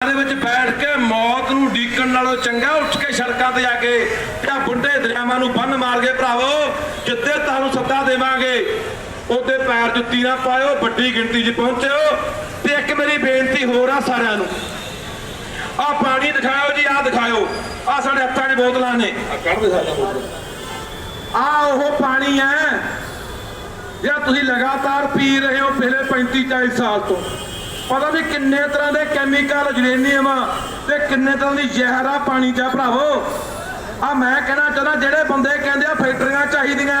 ਦੇ ਵਿੱਚ ਬੈਠ ਕੇ ਮੌਤ ਨੂੰ ਡੀਕਣ ਨਾਲੋਂ ਚੰਗਾ ਉੱਠ ਕੇ ਸੜਕਾਂ ਤੇ ਜਾ ਕੇ ਇਹ ਬੁੱਢੇ ਦਰਿਆਵਾਂ ਨੂੰ ਬੰਨ ਮਾਰ ਕੇ ਭਰਾਵੋ ਜਿੱਦੇ ਤੁਹਾਨੂੰ ਸੱਦਾ ਦੇਵਾਂਗੇ ਉਹਦੇ ਪੈਰ ਜੁੱਤੀ ਨਾ ਪਾਇਓ ਵੱਡੀ ਗਿਣਤੀ 'ਚ ਪਹੁੰਚਿਓ ਤੇ ਇੱਕ ਮੇਰੀ ਬੇਨਤੀ ਹੋਰ ਆ ਸਾਰਿਆਂ ਨੂੰ। ਆ ਪਾਣੀ ਦਿਖਾਓ ਜੀ ਆ ਦਿਖਾਓ ਆ ਸਾਡੇ ਹੱਥਾਂ 'ਚ ਬੋਤਲਾਂ ਨੇ। ਆ ਕੱਢ ਦੇ ਸਾਡਾ ਬੋਤਲ। ਆ ਉਹ ਪਾਣੀ ਹੈ ਜਿਹੜਾ ਤੁਸੀਂ ਲਗਾਤਾਰ ਪੀ ਰਹੇ ਹੋ ਪਿਛਲੇ 35 40 ਸਾਲ ਤੋਂ। ਪਤਾ ਨਹੀਂ ਕਿੰਨੇ ਤਰ੍ਹਾਂ ਦੇ ਕੈਮੀਕਲ ਯੂਰੇਨੀਅਮ ਤੇ ਕਿੰਨੇ ਤਰ੍ਹਾਂ ਦੀ ਜ਼ਹਿਰ ਪਾਣੀ 'ਚ ਭਰਾਵੋ। ਆ ਮੈਂ ਕਹਿਣਾ ਚਾਹੁੰਦਾ, ਜਿਹੜੇ ਬੰਦੇ ਕਹਿੰਦੇ ਆ ਫੈਕਟਰੀਆਂ ਚਾਹੀਦੀਆਂ,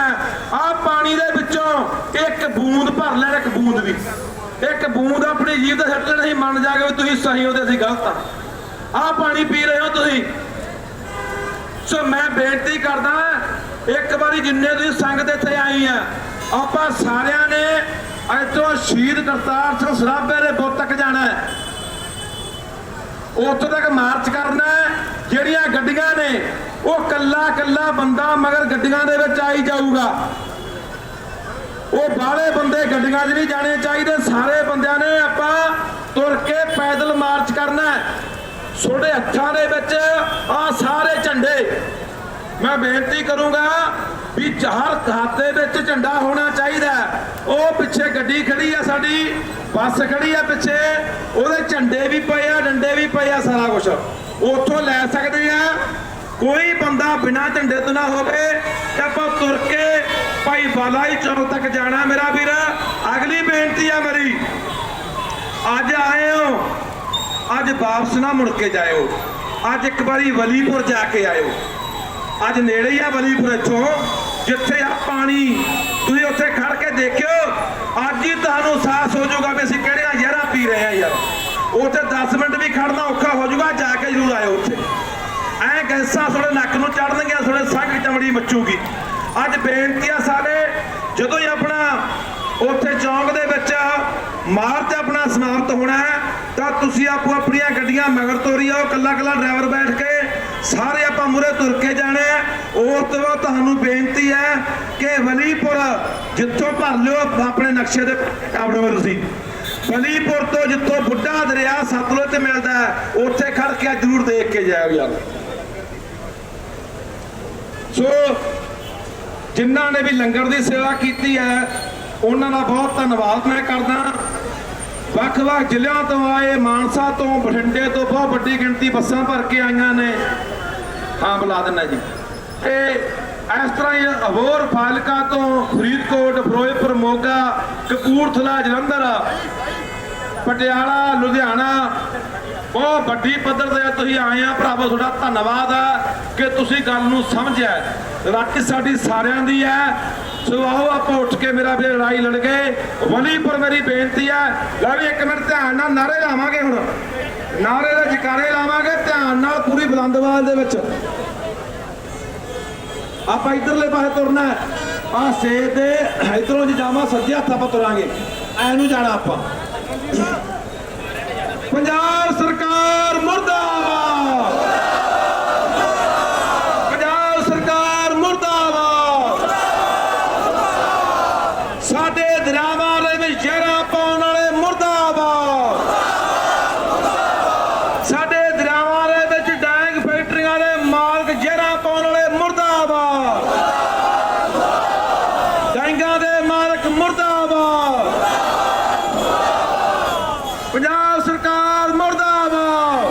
ਆ ਪਾਣੀ ਦੇ ਵਿੱਚੋਂ ਇੱਕ ਬੂੰਦ ਭਰ ਲੈਣ, ਇੱਕ ਬੂੰਦ ਵੀ। ਇੱਕ ਬੂੰਦ ਆਪਣੀ ਜੀਭ ਤੇ ਸੱਟ ਲੈਣ ਅਸੀਂ ਮੰਨ ਜਾਗੇ ਵੀ ਤੁਸੀਂ ਸਹੀ ਹੋ ਤੇ ਅਸੀਂ ਗਲਤ ਆ। ਆ ਪਾਣੀ ਪੀ ਰਹੇ ਹੋ ਤੁਸੀਂ। ਸੋ ਮੈਂ ਬੇਨਤੀ ਕਰਦਾ, ਇੱਕ ਵਾਰੀ ਜਿੰਨੇ ਤੁਸੀਂ ਸੰਗਤ ਇੱਥੇ ਆਈ ਆ, ਆਪਾਂ ਸਾਰਿਆਂ ਨੇ ਇੱਥੋਂ ਸ਼ਹੀਦ ਕਰਤਾਰ ਸਿੰਘ ਸਰਾਭੇ ਦੇ ਬੁੱਤ ਤੱਕ ਜਾਣਾ ਹੈ। ਉੱਥੋਂ ਤੱਕ ਮਾਰਚ ਕਰਨਾ ਹੈ। ਜਿਹੜੀਆਂ ਗੱਡੀਆਂ ਨੇ, ਉਹ ਕੱਲਾ ਕੱਲਾ ਬੰਦਾ ਮਗਰ ਗੱਡੀਆਂ ਦੇ ਵਿੱਚ ਆਈ ਜਾਊਗਾ। ਉਹ ਬਾਹਲੇ ਬੰਦੇ ਗੱਡੀਆਂ 'ਚ ਨਹੀਂ ਜਾਣੇ ਚਾਹੀਦੇ। ਸਾਰੇ ਬੰਦਿਆਂ ਨੇ ਆਪਾਂ ਤੁਰ ਕੇ ਪੈਦਲ ਮਾਰਚ ਕਰਨਾ ਹੈ। ਛੋਟੇ ਹੱਥਾਂ ਦੇ ਵਿੱਚ ਆ ਸਾਰੇ ਝੰਡੇ। ਮੈਂ ਬੇਨਤੀ ਕਰੂੰਗਾ ਵੀ ਹਰ ਖਾਤੇ ਵਿੱਚ ਝੰਡਾ ਹੋਣਾ ਚਾਹੀਦਾ ਉਹ ਪਿੱਛੇ ਗੱਡੀ ਖੜੀ ਆ ਸਾਡੀ, ਬੱਸ ਖੜੀ ਆ ਪਿੱਛੇ, ਉਹਦੇ ਝੰਡੇ ਵੀ ਪਏ ਆ, ਡੰਡੇ ਵੀ ਪਏ ਆ ਸਾਰਾ ਕੁਝ ਉੱਥੋਂ ਲੈ ਸਕਦੇ ਆ। ਕੋਈ ਬੰਦਾ ਬਿਨਾਂ ਝੰਡੇ ਤੋਂ ਨਾ ਹੋਵੇ, ਤੇ ਆਪਾਂ ਤੁਰ ਕੇ ਭਾਈ ਬਾਲਾਈ ਚੌਕ ਤੱਕ ਜਾਣਾ ਮੇਰਾ ਵੀਰ। ਅਗਲੀ ਬੇਨਤੀ ਆ ਮੇਰੀ, ਅੱਜ ਆਏ ਹੋ, ਅੱਜ ਵਾਪਸ ਨਾ ਮੁੜ ਕੇ ਜਾਇਓ। ਅੱਜ ਇੱਕ ਵਾਰੀ ਵਲੀਪੁਰ ਜਾ ਕੇ ਆਇਓ। ਅੱਜ ਨੇੜੇ ਹੀ ਆ ਵਲੀਪੁਰ ਇੱਥੋਂ। ਜਿੱਥੇ ਆ ਪਾਣੀ, ਤੁਸੀਂ ਉੱਥੇ ਖੜ ਕੇ ਦੇਖਿਓ, ਅੱਜ ਹੀ ਤੁਹਾਨੂੰ ਅਹਿਸਾਸ ਹੋ ਜਾਊਗਾ ਵੀ ਅਸੀਂ ਕਿਹੜੀਆਂ ਜ਼ਹਿਰਾਂ ਪੀ ਰਹੇ ਆ ਯਾਰ। ਉੱਥੇ 10 ਮਿੰਟ ਵੀ ਖੜਨਾ ਔਖਾ ਹੋ ਜਾਊਗਾ, ਜਾ ਕੇ ਜ਼ਰੂਰ ਆਇਓ ਉੱਥੇ। ਐ ਗੈਸਾਂ ਤੁਹਾਡੇ ਨੱਕ ਨੂੰ ਚੜਨਗੀਆਂ ਤੁਹਾਡੇ ਸੰਗ ਚਮੜੀ ਮੱਚੂਗੀ। ਅੱਜ ਬੇਨਤੀ ਆ ਸਾਰੇ ਜਦੋਂ ਹੀ ਆਪਣਾ ਉੱਥੇ ਚੌਂਕ ਦੇ ਵਿੱਚ ਮਾਰਚ ਆਪਣਾ ਸਮਾਪਤ ਹੋਣਾ ਹੈ, ਤਾਂ ਤੁਸੀਂ ਆਪੋ ਆਪਣੀਆਂ ਗੱਡੀਆਂ ਮਗਰ ਤੋਰੀ ਆਓ ਕੱਲਾ ਕੱਲਾ ਡਰਾਈਵਰ ਬੈਠ ਕੇ ਸਾਰੇ ਆਪਾਂ ਮੂਰੇ ਤੁਰ ਕੇ ਜਾਣਾ ਹੈ ਉਸ ਤੋਂ ਬਾਅਦ ਤੁਹਾਨੂੰ ਬੇਨਤੀ ਹੈ ਕਿ ਵਲੀਪੁਰ ਜਿੱਥੋਂ ਭਰ ਲਿਓ ਆਪਣੇ ਨਕਸ਼ੇ ਦੇ ਕਾਬੜੇ ਤੁਸੀਂ। ਵਲੀਪੁਰ ਤੋਂ ਜਿੱਥੋਂ ਬੁੱਢਾ ਦਰਿਆ ਸਤਲੁਜ ਤੇ ਮਿਲਦਾ ਹੈ, ਉੱਥੇ ਖੜ ਕੇ ਜ਼ਰੂਰ ਦੇਖ ਕੇ ਜਾਇਓ ਯਾਰ। ਸੋ ਜਿਨ੍ਹਾਂ ਨੇ ਵੀ ਲੰਗਰ ਦੀ ਸੇਵਾ ਕੀਤੀ ਹੈ ਉਹਨਾਂ ਦਾ ਬਹੁਤ ਧੰਨਵਾਦ ਮੈਂ ਕਰਦਾ। ਵੱਖ-ਵੱਖ ਜ਼ਿਲ੍ਹਿਆਂ ਤੋਂ ਆਏ ਮਾਨਸਾ ਤੋਂ ਬਠਿੰਡੇ ਤੋਂ ਬਹੁਤ ਵੱਡੀ ਗਿਣਤੀ ਬੱਸਾਂ ਭਰ ਕੇ ਆਈਆਂ ਨੇ। ਹਾਂ, ਬੁਲਾ ਦਿੰਦਾ ਜੀ। ਤੇ ਇਸ ਤਰ੍ਹਾਂ ਹੀ ਹੋਰ ਫਾਜ਼ਿਲਕਾ ਤੋਂ ਫਰੀਦਕੋਟ, ਫਿਰੋਜ਼ਪੁਰ, ਮੋਗਾ, ਕਪੂਰਥਲਾ, ਜਲੰਧਰ, ਪਟਿਆਲਾ, ਲੁਧਿਆਣਾ ਬਹੁਤ ਵੱਡੀ ਪੱਧਰ ਤੇ ਤੁਸੀਂ ਆਏ ਆ, ਭਰਾਵੋ, ਤੁਹਾਡਾ ਧੰਨਵਾਦ ਆ ਕਿ ਤੁਸੀਂ ਗੱਲ ਨੂੰ ਸਮਝਿਆ ਰਾਖੀ ਸਾਡੀ ਸਾਰਿਆਂ ਦੀ ਹੈ। ਸੋ ਆਓ, ਆਪਾਂ ਉੱਠ ਕੇ ਮੇਰਾ ਵੀ ਲੜਾਈ ਲੜ ਗਏ ਵਲੀਪੁਰ ਮੇਰੀ ਬੇਨਤੀ ਹੈ। ਲੈ ਵੀ ਇੱਕ ਮਿੰਟ ਧਿਆਨ ਨਾਲ ਨਾਰੇ ਲਾਵਾਂਗੇ ਹੁਣ। ਨਾਰੇ ਦਾ ਜਕਾਰੇ ਧਿਆਨ ਨਾਲ ਪੂਰੀ ਬੁਲੰਦਵਾਲ ਦੇ ਵਿੱਚ। ਆਪਾਂ ਇਧਰਲੇ ਪਾਸੇ ਤੁਰਨਾ ਆ ਸੇ ਦੇ ਇਧਰੋਂ ਜੀ ਜਾਵਾਂ, ਸੱਜੇ ਹੱਥ ਆਪਾਂ ਤੁਰਾਂਗੇ। ਐ ਨੂੰ ਜਾਣਾ ਆਪਾਂ। ਪੰਜਾਬ ਸਰਕਾਰ ਮੁਰਦਾਬਾਦ ਪੰਜਾਬ ਸਰਕਾਰ ਮੁਰਦਾਬਾਦ ਸਾਡੇ ਦਰਿਆਵਾਂ ਦੇ ਵਿੱਚ ਜ਼ਹਿਰਾਂ ਪਾਉਣ ਵਾਲੇ ਮੁਰਦਾਬਾਦ ਸਾਡੇ ਦਰਿਆਵਾਂ ਦੇ ਵਿੱਚ ਡੈਂਗ ਫੈਕਟਰੀਆਂ ਦੇ ਮਾਲਕ ਜ਼ਹਿਰਾਂ ਪਾਉਣ ਵਾਲੇ ਮੁਰਦਾਬਾਦ ਡੈਂਗਾਂ ਦੇ ਮਾਲਕ ਮੁਰਦਾਬਾਦ ਪੰਜਾਬ ਸਰਕਾਰ ਮੁਰਦਾਬਾਦ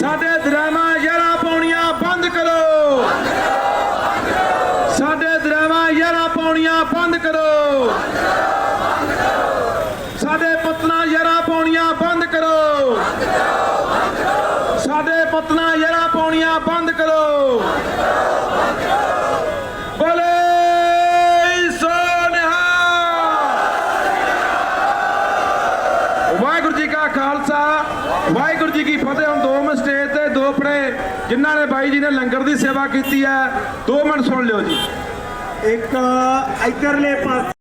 ਸਾਡੇ ਦਰਿਆਵਾਂ ਜ਼ਹਿਰਾਂ ਪਾਉਣੀਆਂ ਬੰਦ ਕਰੋ ਸਾਡੇ ਦਰਿਆਵਾਂ ਜ਼ਹਿਰਾਂ ਪਾਉਣੀਆਂ ਬੰਦ ਕਰੋ। ਸਾਡੇ ਪਤਨਾ ਜ਼ਹਿਰਾਂ ਪਾਉਣੀਆਂ ਬੰਦ ਕਰੋ। ਸਾਡੇ ਪਤਨਾ ਜ਼ਹਿਰਾਂ ਪਾਉਣੀਆਂ ਬੰਦ ਕਰੋ। ਬੋਲੇ ਸੋ ਵਾਹਿਗੁਰੂ ਜੀ ਕਾ ਖਾਲਸਾ, ਵਾਹਿਗੁਰੂ ਜੀ ਕੀ ਫਤਿਹ। ਹੁਣ ਦੋ ਮਿੰਟ ਸਟੇਜ ਤੇ ਦੋ ਆਪਣੇ ਜਿਨ੍ਹਾਂ ਨੇ ਬਾਈ ਜੀ ਨੇ ਲੰਗਰ ਦੀ ਸੇਵਾ ਕੀਤੀ ਹੈ, ਦੋ ਮਿੰਟ ਸੁਣ ਲਿਓ ਜੀ। ਇੱਕ ਇਧਰਲੇ ਪਾਸੇ